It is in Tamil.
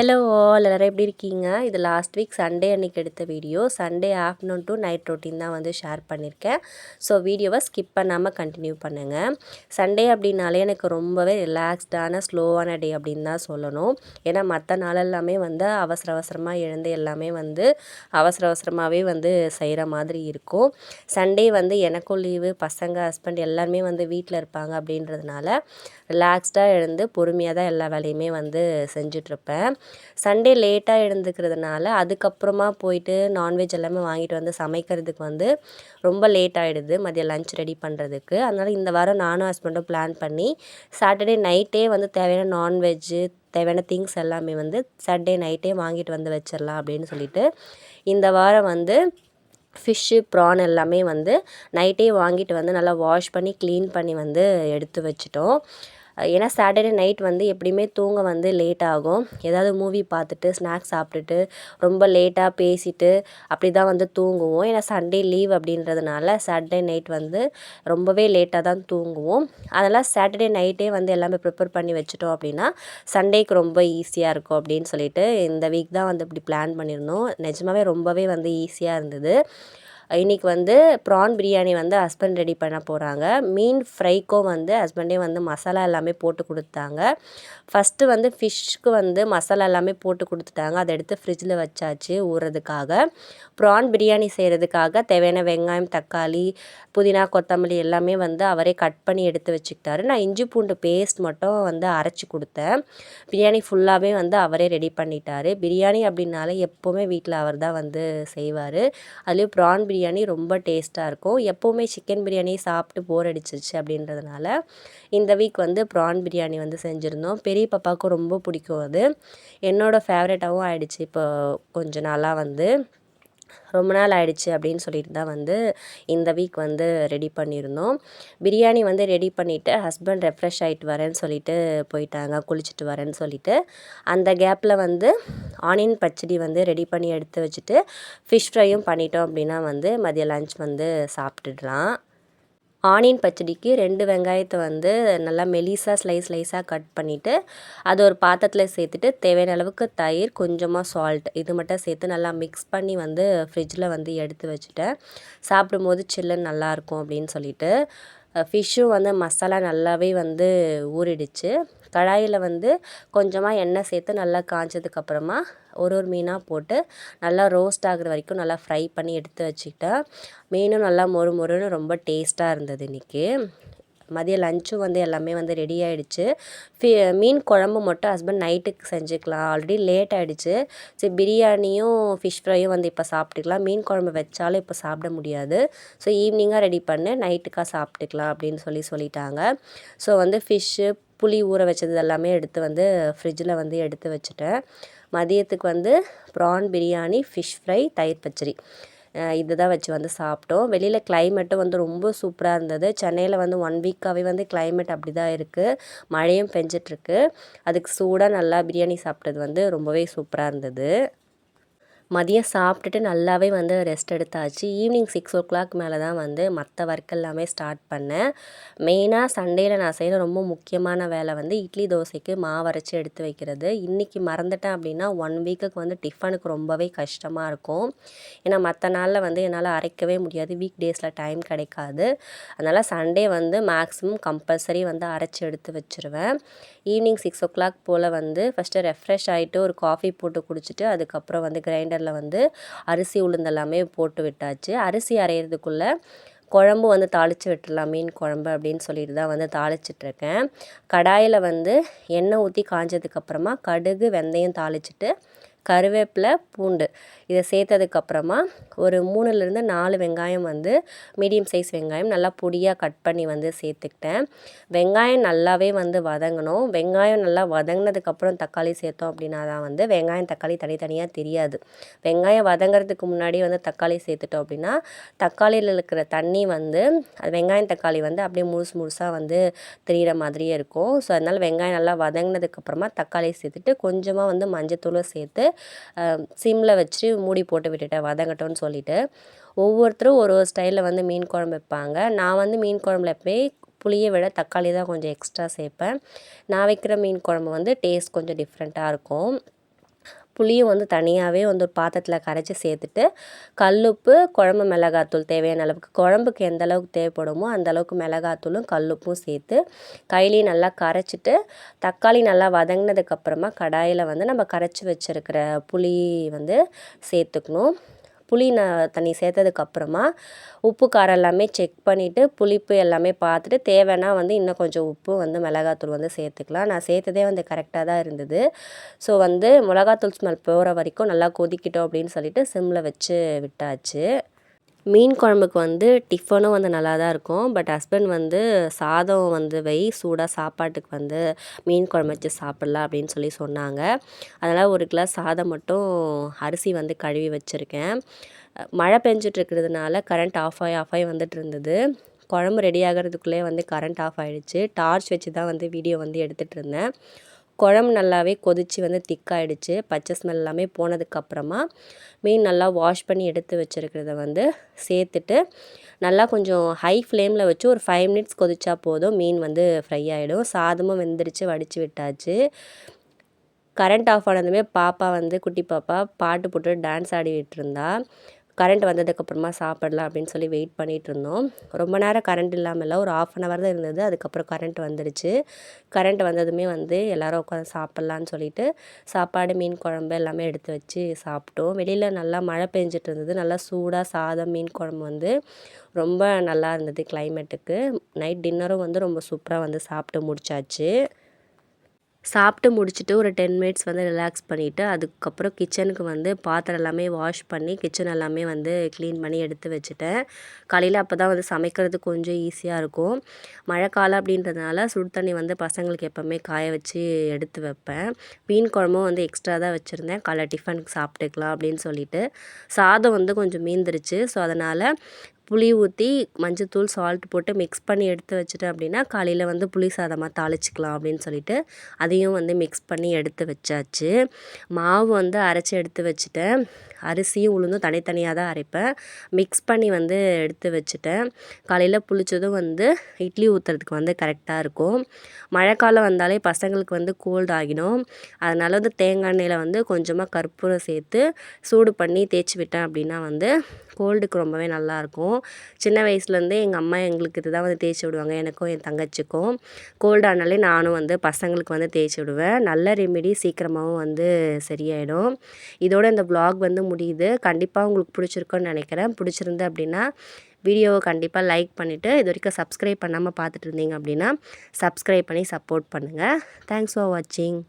ஹலோ ஆல் எல்லோரும் எப்படி இருக்கீங்க? இது லாஸ்ட் வீக் சண்டே அன்றைக்கி எடுத்த video Sunday afternoon to night routine தான் வந்து ஷேர் பண்ணியிருக்கேன் ஸோ வீடியோவை ஸ்கிப் பண்ணாமல் கண்டினியூ பண்ணுங்கள் சண்டே அப்படின்னாலே எனக்கு ரொம்பவே ரிலாக்ஸ்டான ஸ்லோவான டே அப்படின்னு தான் சொல்லணும். ஏன்னா மற்ற நாளெல்லாமே வந்து அவசர அவசரமாக எழுந்து எல்லாமே வந்து அவசர அவசரமாகவே வந்து செய்கிற மாதிரி இருக்கும். சண்டே வந்து எனக்கும் லீவு பசங்க ஹஸ்பண்ட் எல்லாருமே வந்து வீட்டில் இருப்பாங்க அப்படின்றதுனால ரிலாக்ஸ்டாக எழுந்து பொறுமையாக தான் எல்லா வேலையுமே வந்து செஞ்சிட்ருப்பேன் சண்டே லேட்டாக எழுந்துக்கிறதுனால அதுக்கப்புறமா போயிட்டு நான்வெஜ் எல்லாமே வாங்கிட்டு வந்து சமைக்கிறதுக்கு வந்து ரொம்ப லேட் ஆகிடுது மதியம் லஞ்ச் ரெடி பண்ணுறதுக்கு அதனால் இந்த வாரம் நானும் ஹஸ்பண்டும் பிளான் பண்ணி சாட்டர்டே நைட்டே வந்து தேவையான நான்வெஜ்ஜு தேவையான திங்ஸ் எல்லாமே வந்து சாட்டர்டே நைட்டே வாங்கிட்டு வந்து வச்சிடலாம் அப்படின்னு சொல்லிட்டு இந்த வாரம் வந்து ஃபிஷ்ஷு ப்ரான் எல்லாமே வந்து நைட்டே வாங்கிட்டு வந்து நல்லா வாஷ் பண்ணி க்ளீன் பண்ணி வந்து எடுத்து வச்சிட்டோம். ஏன்னா சாட்டர்டே நைட் வந்து எப்படியுமே தூங்க வந்து லேட் ஆகும். ஏதாவது மூவி பார்த்துட்டு ஸ்நாக்ஸ் சாப்பிட்டுட்டு ரொம்ப லேட்டாக பேசிட்டு அப்படி தான் வந்து தூங்குவோம். ஏன்னா சண்டே லீவ் அப்படின்றதுனால சாட்டர்டே நைட் வந்து ரொம்பவே லேட்டாக தான் தூங்குவோம். அதெல்லாம் சாட்டர்டே நைட்டே வந்து எல்லாமே ப்ரிப்பேர் பண்ணி வச்சுட்டோம் அப்படின்னா சண்டேக்கு ரொம்ப ஈஸியாக இருக்கும் அப்படின்னு சொல்லிட்டு இந்த வீக் தான் வந்து இப்படி பிளான் பண்ணியிருந்தோம். நிஜமாவே ரொம்பவே வந்து ஈஸியாக இருந்தது. இன்றைக்கி வந்து ப்ரான் பிரியாணி வந்து ஹஸ்பண்ட் ரெடி பண்ண போகிறாங்க மீன் ஃப்ரைக்கும் வந்து ஹஸ்பண்டே வந்து மசாலா எல்லாமே போட்டு கொடுத்தாங்க. ஃபஸ்ட்டு வந்து ஃபிஷ்க்கு வந்து மசாலா எல்லாமே போட்டு கொடுத்துட்டாங்க. அதை எடுத்து ஃப்ரிட்ஜில் வச்சாச்சு ஊறுறதுக்காக ப்ரான் பிரியாணி செய்கிறதுக்காக தேவையான வெங்காயம் தக்காளி புதினா கொத்தமல்லி எல்லாமே வந்து அவரே கட் பண்ணி எடுத்து வச்சுக்கிட்டாரு. நான் இஞ்சி பூண்டு பேஸ்ட் மட்டும் வந்து அரைச்சி கொடுத்தேன். பிரியாணி ஃபுல்லாகவே வந்து அவரே ரெடி பண்ணிட்டார். பிரியாணி அப்படின்னாலே எப்போவுமே வீட்டில் அவர் தான் வந்து செய்வார். அதுலேயும் ப்ரான் பிரியாணி பிரியாணி ரொம்ப டேஸ்ட்டாக இருக்கும். எப்போவுமே சிக்கன் பிரியாணி சாப்பிட்டு போர் அடிச்சிருச்சு அப்படின்றதுனால இந்த வீக் வந்து ப்ரான் பிரியாணி வந்து செஞ்சுருந்தோம். பெரிய பாப்பாவுக்கும் ரொம்ப பிடிக்கும் அது. என்னோடய ஃபேவரட்டாகவும் ஆயிடுச்சு இப்போ கொஞ்ச நாளாக வந்து. ரொம்ப நாள் ஆயிடுச்சு அப்படின்னு சொல்லிட்டு தான் வந்து இந்த வீக் வந்து ரெடி பண்ணியிருந்தோம். பிரியாணி வந்து ரெடி பண்ணிவிட்டு ஹஸ்பண்ட் ரெஃப்ரெஷ் ஆகிட்டு வரேன்னு சொல்லிட்டு போயிட்டாங்க. குளிச்சுட்டு வரேன்னு சொல்லிட்டு. அந்த கேப்பில் வந்து ஆனியன் பச்சடி வந்து ரெடி பண்ணி எடுத்து வச்சுட்டு ஃபிஷ் ஃப்ரையும் பண்ணிட்டோம் அப்படின்னா வந்து மதியம் லஞ்ச் வந்து சாப்பிட்டுடலாம். ஆனியன் பச்சடிக்கு ரெண்டு வெங்காயத்தை வந்து நல்லா மெலிசாக ஸ்லைஸ் ஸ்லைஸாக கட் பண்ணிவிட்டு அதை ஒரு பாத்திரத்தில் சேர்த்துட்டு தேவையான அளவுக்கு தயிர் கொஞ்சமாக சால்ட் இது மட்டும் சேர்த்து நல்லா மிக்ஸ் பண்ணி வந்து ஃப்ரிட்ஜில் வந்து எடுத்து வச்சுட்டேன். சாப்பிடும்போது சில்லுன்னு நல்லாயிருக்கும் அப்படின்னு சொல்லிட்டு ஃபிஷ்ஷும் வந்து மசாலா நல்லாவே வந்து ஊறிடுச்சு. கடாயில் வந்து கொஞ்சமாக எண்ணெய் சேர்த்து நல்லா காய்ச்சதுக்கப்புறமா ஒரு ஒரு மீனாக போட்டு நல்லா ரோஸ்ட் ஆகிற வரைக்கும் நல்லா ஃப்ரை பண்ணி எடுத்து வச்சுக்கிட்டேன். மீனும் நல்லா மொறு மொறுன்னு ரொம்ப டேஸ்ட்டாக இருந்தது இன்றைக்கி மதியம் லஞ்சும் வந்து எல்லாமே வந்து ரெடி ஆகிடுச்சு மீன் குழம்பு மட்டும் ஹஸ்பண்ட் நைட்டுக்கு செஞ்சுக்கலாம். ஆல்ரெடி லேட் ஆகிடுச்சு சரி பிரியாணியும் ஃபிஷ் ஃப்ரையும் வந்து இப்போ சாப்பிட்டுக்கலாம். மீன் குழம்பு வச்சாலும் இப்போ சாப்பிட முடியாது. ஸோ ஈவினிங்காக ரெடி பண்ணு. நைட்டுக்காக சாப்பிட்டுக்கலாம் அப்படின்னு சொல்லி சொல்லிட்டாங்க. ஸோ வந்து ஃபிஷ்ஷு புளி ஊற வச்சது எல்லாமே எடுத்து வந்து ஃப்ரிட்ஜில் வந்து எடுத்து வச்சுட்டேன். மதியத்துக்கு வந்து ப்ரான் பிரியாணி ஃபிஷ் ஃப்ரை தயிர் பச்சடி. இது தான் வச்சு வந்து சாப்பிட்டோம். வெளியில் கிளைமேட்டும் வந்து ரொம்ப சூப்பராக இருந்தது. சென்னையில் வந்து ஒன் வீக்காகவே வந்து கிளைமேட் அப்படி தான் இருக்குது மழையும் பெஞ்சிட்ருக்கு அதுக்கு சூடாக நல்லா பிரியாணி சாப்பிட்டது வந்து ரொம்பவே சூப்பராக இருந்தது. மதியம் சாப்பிட்டுட்டு நல்லாவே வந்து ரெஸ்ட் எடுத்தாச்சு. ஈவினிங் சிக்ஸ் ஓ கிளாக் மேலே தான் வந்து மற்ற ஒர்க் எல்லாமே ஸ்டார்ட் பண்ணேன். மெயினாக சண்டேயில் நான் செய்கிற ரொம்ப முக்கியமான வேலை வந்து இட்லி தோசைக்கு மாவு அரைச்சி எடுத்து வைக்கிறது. இன்றைக்கி மறந்துட்டேன் அப்படின்னா ஒன் வீக்குக்கு வந்து டிஃபனுக்கு ரொம்பவே கஷ்டமாக இருக்கும். ஏன்னா மற்ற நாளில் வந்து என்னால் அரைக்கவே முடியாது. வீக் டேஸில் டைம் கிடைக்காது. அதனால் சண்டே வந்து மேக்ஸிமம் கம்பல்சரி வந்து அரைச்சி எடுத்து வச்சுருவேன். ஈவினிங் சிக்ஸ் ஓ கிளாக் போல் வந்து ஃபஸ்ட்டு ரெஃப்ரெஷ் ஆகிட்டு ஒரு காஃபி போட்டு குடிச்சிட்டு அதுக்கப்புறம் வந்து கிரைண்டர் குக்கரில் வந்து அரிசி உளுந்தெல்லாமே போட்டு விட்டாச்சு. அரிசி அரைகிறதுக்குள்ளே குழம்பு வந்து தாளித்து விட்டுடலாம் மீன் குழம்பு அப்படின்னு சொல்லிட்டு தான் வந்து தாளிச்சிட்ருக்கேன். கடாயில் வந்து எண்ணெய் ஊற்றி காஞ்சதுக்கப்புறமா கடுகு வெந்தயம் தாளிச்சிட்டு கருவேப்பிலை பூண்டு. இதை சேர்த்ததுக்கப்புறமா ஒரு மூணுலேருந்து நாலு வெங்காயம் வந்து மீடியம் சைஸ் வெங்காயம் நல்லா பொடியாக கட் பண்ணி வந்து சேர்த்துக்கிட்டேன். வெங்காயம் நல்லாவே வந்து வதங்கணும். வெங்காயம் நல்லா வதங்கினதுக்கப்புறம் தக்காளி சேர்த்தோம் அப்படின்னா தான் வந்து வெங்காயம் தக்காளி தனித்தனியாக தெரியாது. வெங்காயம் வதங்கிறதுக்கு முன்னாடி வந்து தக்காளி சேர்த்துட்டோம் அப்படின்னா தக்காளியில் இருக்கிற தண்ணி வந்து அது வெங்காயம் தக்காளி வந்து அப்படியே முழுசு முழுசாக வந்து தெரிகிற மாதிரியே இருக்கும். ஸோ அதனால் வெங்காயம் நல்லா வதங்கினதுக்கப்புறமா தக்காளி சேர்த்துட்டு கொஞ்சமாக வந்து மஞ்சத்தூளை சேர்த்து சிம்மில் வச்சு மூடி போட்டு விட்டுட்டேன் வதங்கட்டும்னு சொல்லிவிட்டு ஒவ்வொருத்தரும் ஒரு ஒரு ஸ்டைலில் வந்து மீன் குழம்பு வைப்பாங்க. நான் வந்து மீன் குழம்புல எப்போயே புளியை விட தக்காளி தான் கொஞ்சம் எக்ஸ்ட்ரா சேர்ப்பேன். நான் வைக்கிற மீன் குழம்பு வந்து டேஸ்ட் கொஞ்சம் டிஃப்ரெண்ட்டாக இருக்கும். புளியும் வந்து தனியாகவே வந்து ஒரு பாத்திரத்தில் கரைச்சி சேர்த்துட்டு கல்லுப்பு குழம்பு மிளகாத்தூள் தேவையான அளவுக்கு. குழம்புக்கு எந்த அளவுக்கு தேவைப்படுமோ அந்த அளவுக்கு மிளகாத்தூளும் கல்லுப்பும் சேர்த்து கையிலையும் நல்லா கரைச்சிட்டு தக்காளி நல்லா வதங்கினதுக்கப்புறமா கடாயில் வந்து நம்ம கரைச்சி வச்சுருக்கிற புளி வந்து சேர்த்துக்கணும். புளி நான் தண்ணி சேர்த்ததுக்கப்புறமா உப்பு காரம் எல்லாமே செக் பண்ணிவிட்டு புளிப்பு எல்லாமே பார்த்துட்டு தேவைன்னா வந்து இன்னும் கொஞ்சம் உப்பு வந்து மிளகாத்தூள் வந்து சேர்த்துக்கலாம். நான் சேர்த்ததே வந்து கரெக்டாக தான் இருந்தது. ஸோ வந்து மிளகாத்தூள் ஸ்மெல் போகிற வரைக்கும் நல்லா கொதிக்கிட்டோம் அப்படின்னு சொல்லிட்டு சிம்மில் வச்சு விட்டாச்சு. மீன் குழம்புக்கு வந்து டிஃபனும் வந்து நல்லா தான் இருக்கும். பட் ஹஸ்பண்ட் வந்து சாதம் வந்து வை சூடாக சாப்பாட்டுக்கு வந்து மீன் குழம்பு வச்சு சாப்பிட்லாம் அப்படின்னு சொல்லி சொன்னாங்க. அதனால் ஒரு கிளாஸ் சாதம் மட்டும் அரிசி வந்து கழுவி வச்சுருக்கேன். மழை பெஞ்சிட்ருக்கிறதுனால கரண்ட் ஆஃப் ஆகி ஆஃப் ஆகி வந்துட்டு இருந்தது குழம்பு ரெடி ஆகிறதுக்குள்ளே வந்து கரண்ட் ஆஃப் ஆகிடுச்சு டார்ச் வச்சு தான் வந்து வீடியோ வந்து எடுத்துகிட்டு இருந்தேன் குழம்பு நல்லாவே கொதித்து வந்து திக்காயிடுச்சு. பச்சை ஸ்மெல் எல்லாமே போனதுக்கப்புறமா மீன் நல்லா வாஷ் பண்ணி எடுத்து வச்சுருக்கிறத வந்து சேர்த்துட்டு நல்லா கொஞ்சம் ஹை ஃப்ளேமில் வச்சு ஒரு ஃபைவ் மினிட்ஸ் கொதிச்சா போதும். மீன் வந்து ஃப்ரை ஆகிடும் சாதமும் வெந்துருச்சு வடித்து விட்டாச்சு. கரண்ட் ஆஃப் ஆனதுமே பாப்பா வந்து குட்டி பாப்பா பாட்டு போட்டு டான்ஸ் ஆடிக்கிட்டு இருந்தா. கரண்ட் வந்ததுக்கப்புறமா சாப்பிடலாம் அப்படின்னு சொல்லி வெயிட் பண்ணிகிட்டு இருந்தோம் ரொம்ப நேரம் கரண்ட் இல்லாமல் ஒரு ஆஃப் அன் ஹவர் தான் இருந்தது. அதுக்கப்புறம் கரண்ட் வந்துடுச்சு. கரண்ட் வந்ததுமே வந்து எல்லோரும் உட்காந்து சாப்பிட்லான்னு சொல்லிட்டு சாப்பாடு மீன் குழம்பு எல்லாமே எடுத்து வச்சு சாப்பிட்டோம். வெளியில் நல்லா மழை பெஞ்சிட்டு இருந்தது நல்லா சூடாக சாதம் மீன் குழம்பு வந்து ரொம்ப நல்லா இருந்தது கிளைமேட்டுக்கு நைட் டின்னரும் வந்து ரொம்ப சூப்பராக வந்து சாப்பிட்டு முடிச்சாச்சு. சாப்பிட்டு முடிச்சுட்டு ஒரு டென் மினிட்ஸ் வந்து ரிலாக்ஸ் பண்ணிவிட்டு அதுக்கப்புறம் கிச்சனுக்கு வந்து பாத்திரம் எல்லாமே வாஷ் பண்ணி கிச்சன் எல்லாமே வந்து க்ளீன் பண்ணி எடுத்து வச்சுட்டேன். காலையில் அப்போ தான் வந்து சமைக்கிறது கொஞ்சம் ஈஸியாக இருக்கும். மழைக்காலம் அப்படின்றதுனால சுடு தண்ணி வந்து பசங்களுக்கு எப்போவுமே காய வச்சு எடுத்து வைப்பேன். மீன் குழம்பும் வந்து எக்ஸ்ட்ரா தான் வச்சுருந்தேன். காலை டிஃபனுக்கு சாப்பிட்டுக்கலாம் அப்படின்னு சொல்லிட்டு. சாதம் வந்து கொஞ்சம் மீந்துருச்சு. ஸோ அதனால் புளி ஊற்றி மஞ்சத்தூள் சால்ட் போட்டு மிக்ஸ் பண்ணி எடுத்து வச்சுட்டேன் அப்படின்னா காலையில் வந்து புளி சாதமாக தாளிச்சிக்கலாம் அப்படின்னு சொல்லிட்டு அதையும் வந்து மிக்ஸ் பண்ணி எடுத்து வச்சாச்சு. மாவு வந்து அரைச்சி எடுத்து வச்சுட்டேன். அரிசியும் உளுந்தும் தனித்தனியாக தான் அரைப்பேன். மிக்ஸ் பண்ணி வந்து எடுத்து வச்சுட்டேன். காலையில் புளிச்சதும் வந்து இட்லி ஊற்றுறதுக்கு வந்து கரெக்டாக இருக்கும். மழைக்காலம் வந்தாலே பசங்களுக்கு வந்து கோல்டு ஆகிடும். அதனால் வந்து தேங்காய் எண்ணெயில் வந்து கொஞ்சமாக கற்பூரம் சேர்த்து சூடு பண்ணி தேய்ச்சி விட்டேன் அப்படின்னா வந்து கோல்டுக்கு ரொம்பவே நல்லாயிருக்கும் சின்ன வயசுலேருந்தே எங்கள் அம்மா எங்களுக்கு இது தான் வந்து தேய்ச்சி விடுவாங்க. எனக்கும் என் தங்கச்சிக்கும். கோல்டானாலே நானும் வந்து பசங்களுக்கு வந்து தேய்ச்சி விடுவேன். நல்ல ரெமிடி சீக்கிரமாகவும் வந்து சரியாயிடும். இதோட இந்த ப்ளாக் வந்து முடியுது. கண்டிப்பாக உங்களுக்கு பிடிச்சிருக்குன்னு நினைக்கிறேன். பிடிச்சிருந்து அப்படின்னா வீடியோவை கண்டிப்பாக லைக் பண்ணிவிட்டு இது வரைக்கும் சப்ஸ்கிரைப் பண்ணாமல் பார்த்துட்டு இருந்தீங்க அப்படின்னா சப்ஸ்கிரைப் பண்ணி சப்போர்ட் பண்ணுங்கள் தேங்க்ஸ் ஃபார் வாட்சிங்